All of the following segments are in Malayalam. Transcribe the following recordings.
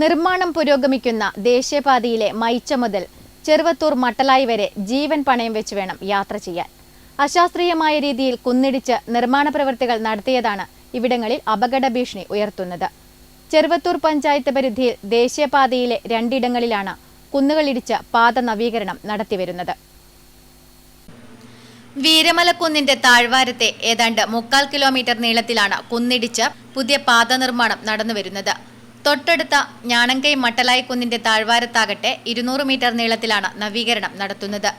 നിർമ്മാണം പുരോഗമിക്കുന്ന ദേശീയപാതയിലെ മൈച്ച മുതൽ ചെറുവത്തൂർ മട്ടലായി വരെ ജീവൻ പണയം വെച്ച് വേണം യാത്ര ചെയ്യാൻ. അശാസ്ത്രീയമായ രീതിയിൽ കുന്നിടിച്ച് നിർമ്മാണ പ്രവൃത്തികൾ നടത്തിയതാണ് ഇവിടങ്ങളിൽ അപകട ഭീഷണി ഉയർത്തുന്നത്. ചെറുവത്തൂർ പഞ്ചായത്ത് പരിധിയിൽ ദേശീയപാതയിലെ രണ്ടിടങ്ങളിലാണ് കുന്നുകളിടിച്ച് പാത നവീകരണം നടത്തിവരുന്നത്. വീരമലക്കുന്നിന്റെ താഴ്വാരത്തെ ഏതാണ്ട് മുക്കാൽ കിലോമീറ്റർ നീളത്തിലാണ് കുന്നിടിച്ച് പുതിയ പാത നിർമ്മാണം നടന്നുവരുന്നത്. തൊട്ടടുത്ത ഞാണങ്കൈ മട്ടലായി കുന്നിന്റെ താഴ്വാരത്താകട്ടെ ഇരുന്നൂറ് മീറ്റർ നീളത്തിലാണ് നവീകരണം നടത്തുന്നത്.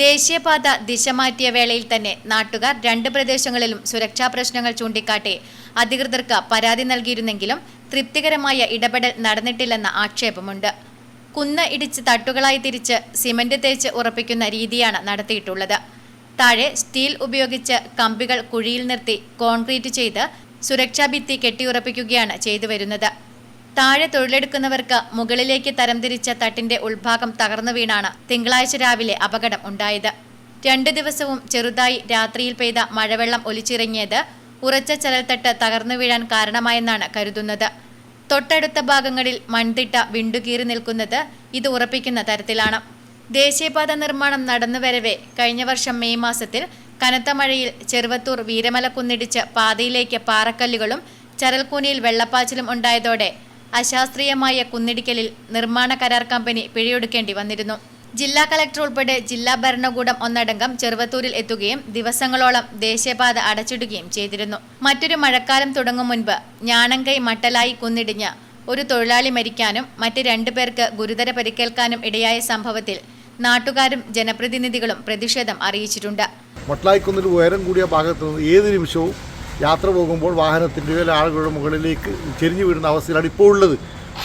ദേശീയപാത ദിശ മാറ്റിയ വേളയിൽ തന്നെ നാട്ടുകാർ രണ്ട് പ്രദേശങ്ങളിലും സുരക്ഷാ പ്രശ്നങ്ങൾ ചൂണ്ടിക്കാട്ടി അധികൃതർക്ക് പരാതി നൽകിയിരുന്നെങ്കിലും തൃപ്തികരമായ ഇടപെടൽ നടന്നിട്ടില്ലെന്ന ആക്ഷേപമുണ്ട്. കുന്ന് ഇടിച്ച് തട്ടുകളായി തിരിച്ച് സിമന്റ് തേച്ച് ഉറപ്പിക്കുന്ന രീതിയാണ് നടത്തിയിട്ടുള്ളത്. താഴെ സ്റ്റീൽ ഉപയോഗിച്ച് കമ്പികൾ കുഴിയിൽ നിർത്തി കോൺക്രീറ്റ് ചെയ്ത് സുരക്ഷാ ഭിത്തി കെട്ടിയുറപ്പിക്കുകയാണ് ചെയ്തു വരുന്നത് താഴെ തൊഴിലെടുക്കുന്നവർക്ക് മുകളിലേക്ക് തരംതിരിച്ച തട്ടിന്റെ ഉൾഭാഗം തകർന്നു വീണാണ് തിങ്കളാഴ്ച രാവിലെ അപകടം ഉണ്ടായത്. രണ്ട് ദിവസവും ചെറുതായി രാത്രിയിൽ പെയ്ത മഴവെള്ളം ഒലിച്ചിറങ്ങിയത് ഉറച്ച ചരൽത്തട്ട് തകർന്നു വീഴാൻ കാരണമായെന്നാണ് കരുതുന്നത്. തൊട്ടടുത്ത ഭാഗങ്ങളിൽ മൺതിട്ട വിണ്ടുകീറി നിൽക്കുന്നത് ഇത് ഉറപ്പിക്കുന്ന തരത്തിലാണ്. ദേശീയപാത നിർമ്മാണം നടന്നുവരവേ കഴിഞ്ഞ വർഷം മെയ് മാസത്തിൽ കനത്ത മഴയിൽ ചെറുവത്തൂർ വീരമല കുന്നിടിച്ച് പാതയിലേക്ക് പാറക്കല്ലുകളും ചരൽക്കൂനിയിൽ വെള്ളപ്പാച്ചിലും ഉണ്ടായതോടെ അശാസ്ത്രീയമായ കുന്നിടിക്കലിൽ നിർമ്മാണ കരാർ കമ്പനി പിഴയൊടുക്കേണ്ടി വന്നിരുന്നു. ജില്ലാ കളക്ടർ ഉൾപ്പെടെ ജില്ലാ ഭരണകൂടം ഒന്നടങ്കം ചെറുവത്തൂരിൽ എത്തുകയും ദിവസങ്ങളോളം ദേശീയപാത അടച്ചിടുകയും ചെയ്തിരുന്നു. മറ്റൊരു മഴക്കാലം തുടങ്ങും മുൻപ് ഞാനങ്കൈ മട്ടലായി കുന്നിടിഞ്ഞ് ഒരു തൊഴിലാളി മരിക്കാനും മറ്റ് രണ്ടു പേർക്ക് ഗുരുതര പരിക്കേൽക്കാനും ഇടയായ സംഭവത്തിൽ നാട്ടുകാരും ജനപ്രതിനിധികളും പ്രതിഷേധം അറിയിച്ചിട്ടുണ്ട്. മട്ടലായിക്കുന്നിൽ ഉയരം കൂടിയ ഭാഗത്ത് ഏത് നിമിഷവും യാത്ര പോകുമ്പോൾ വാഹനത്തിന്റെ മേൽ ആളുകളുടെ മുകളിലേക്ക് ചെരിഞ്ഞു വീഴുന്ന അവസ്ഥയിലാണ് ഇപ്പോൾ ഉള്ളത്.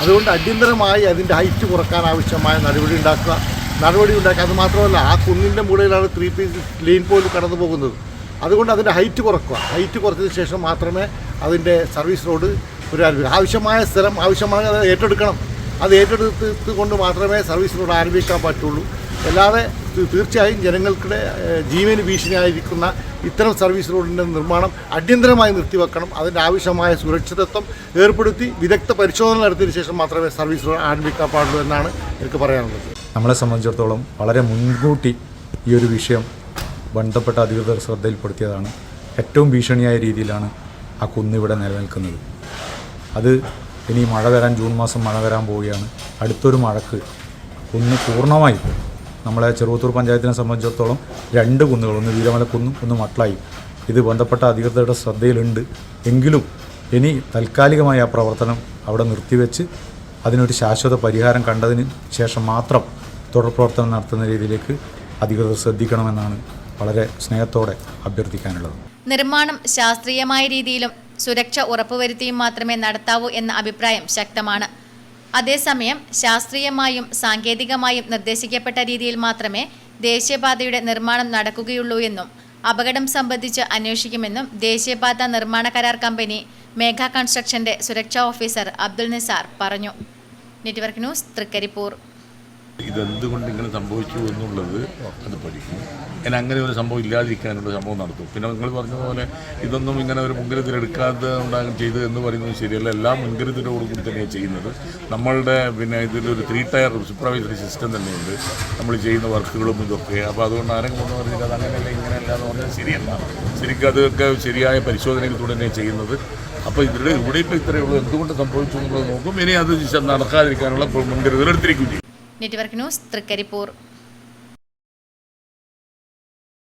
അതുകൊണ്ട് അടിയന്തരമായി അതിന്റെ ഹൈറ്റ് കുറയ്ക്കാൻ ആവശ്യമായ നടപടി ഉണ്ടാക്കുക. നടപടി ഉണ്ടാക്കുക അത് മാത്രമല്ല ആ കുന്നിന്റെ മുകളിലാണ് ത്രീ പീസ് ലെയിൻ പോലും കടന്നു പോകുന്നത്. അതുകൊണ്ട് അതിന്റെ ഹൈറ്റ് കുറക്കുക. ഹൈറ്റ് കുറച്ചതിന് ശേഷം മാത്രമേ അതിന്റെ സർവീസ് റോഡ് ഒരു ആവശ്യമായ സ്ഥലം ആവശ്യമായ അത് ഏറ്റെടുക്കണം. അത് ഏറ്റെടുത്ത് കൊണ്ട് മാത്രമേ സർവീസ് റോഡ് ആരംഭിക്കാൻ പറ്റുള്ളൂ. അല്ലാതെ തീർച്ചയായും ജനങ്ങൾക്കിടെ ജീവന് ഭീഷണിയായിരിക്കുന്ന ഇത്തരം സർവീസ് റോഡിന്റെ നിർമ്മാണം അടിയന്തരമായി നിർത്തിവെക്കണം. അതിന്റെ ആവശ്യമായ സുരക്ഷിതത്വം ഏർപ്പെടുത്തി വിദഗ്ധ പരിശോധന നടത്തിയതിനു ശേഷം മാത്രമേ സർവീസ് റോഡ് ആരംഭിക്കാൻ പാടുള്ളൂ എന്നാണ് എനിക്ക് പറയാനുള്ളത്. നമ്മളെ സംബന്ധിച്ചിടത്തോളം വളരെ മുൻകൂട്ടി ഈ ഒരു വിഷയം ബന്ധപ്പെട്ട അധികൃതർ ശ്രദ്ധയിൽപ്പെടുത്തിയതാണ്. ഏറ്റവും ഭീഷണിയായ രീതിയിലാണ് ആ കുന്നിവിടെ നിലനിൽക്കുന്നത്. അത് ഇനി മഴ വരാൻ ജൂൺ മാസം മഴ വരാൻ പോവുകയാണ്. അടുത്തൊരു മഴക്ക് കുന്ന് പൂർണമായും നമ്മളെ ചെറുവത്തൂർ പഞ്ചായത്തിനെ സംബന്ധിച്ചിടത്തോളം രണ്ട് കുന്നുകൾ ഒന്ന് വീരമലക്കുന്നും ഒന്ന് മട്ടളായി ഇത് ബന്ധപ്പെട്ട അധികൃതരുടെ ശ്രദ്ധയിലുണ്ട്. എങ്കിലും ഇനി താൽക്കാലികമായ ആ പ്രവർത്തനം അവിടെ നിർത്തിവെച്ച് അതിനൊരു ശാശ്വത പരിഹാരം കണ്ടതിന് ശേഷം മാത്രം തുടർ പ്രവർത്തനം നടത്തുന്ന രീതിയിലേക്ക് അധികൃതർ ശ്രദ്ധിക്കണമെന്നാണ് വളരെ സ്നേഹത്തോടെ അഭ്യർത്ഥിക്കാനുള്ളത്. നിർമ്മാണം ശാസ്ത്രീയമായ രീതിയിലും സുരക്ഷ ഉറപ്പുവരുത്തിയും മാത്രമേ നടത്താവൂ എന്ന അഭിപ്രായം ശക്തമാണ്. അതേസമയം ശാസ്ത്രീയമായും സാങ്കേതികമായും നിർദ്ദേശിക്കപ്പെട്ട രീതിയിൽ മാത്രമേ ദേശീയപാതയുടെ നിർമ്മാണം നടക്കുകയുള്ളൂ എന്നും അപകടം സംബന്ധിച്ച് അന്വേഷിക്കുമെന്നും ദേശീയപാത നിർമ്മാണ കരാർ കമ്പനി മേഘ കൺസ്ട്രക്ഷന്റെ സുരക്ഷാ ഓഫീസർ അബ്ദുൽ നിസാർ പറഞ്ഞു. Network news Thrikaripur. ഇതെന്തുകൊണ്ട് ഇങ്ങനെ സംഭവിച്ചു എന്നുള്ളത് അത് പഠിക്കും. ഞാൻ അങ്ങനെ ഒരു സംഭവം ഇല്ലാതിരിക്കാനുള്ള സംഭവം നടത്തും. പിന്നെ നിങ്ങൾ പറഞ്ഞതുപോലെ ഇതൊന്നും ഇങ്ങനെ ഒരു മുൻകരുതൽ എടുക്കാതെ ഉണ്ടാകും ചെയ്തു എന്ന് പറയുന്നത് ശരിയല്ല. എല്ലാം മുൻകരുതലോട് കൂടി തന്നെയാണ് ചെയ്യുന്നത്. നമ്മളുടെ പിന്നെ ഇതിലൊരു ത്രീ ടയർ സൂപ്പർവൈസറി സിസ്റ്റം തന്നെയുണ്ട്. നമ്മൾ ചെയ്യുന്ന വർക്കുകളും ഇതൊക്കെ. അപ്പോൾ അതുകൊണ്ട് ആരെങ്കിലും ഒന്ന് പറഞ്ഞിട്ട് അത് അങ്ങനെയല്ല ഇങ്ങനെയല്ല എന്ന് പറഞ്ഞാൽ ശരിയല്ല. ശരിക്കും അതൊക്കെ ശരിയായ പരിശോധനയിലൂടെ തന്നെയാണ് ചെയ്യുന്നത്. അപ്പോൾ ഇതിൽ ഇവിടെ ഇപ്പോൾ ഇത്രയേ ഉള്ളൂ. എന്തുകൊണ്ട് സംഭവിച്ചു എന്നുള്ളത് നോക്കും. ഇനി അത് നടക്കാതിരിക്കാനുള്ള മുൻകരുതൽ എടുത്തിരിക്കും നെറ്റ്വർക്ക് ന്യൂസ് തൃക്കരിപ്പൂർ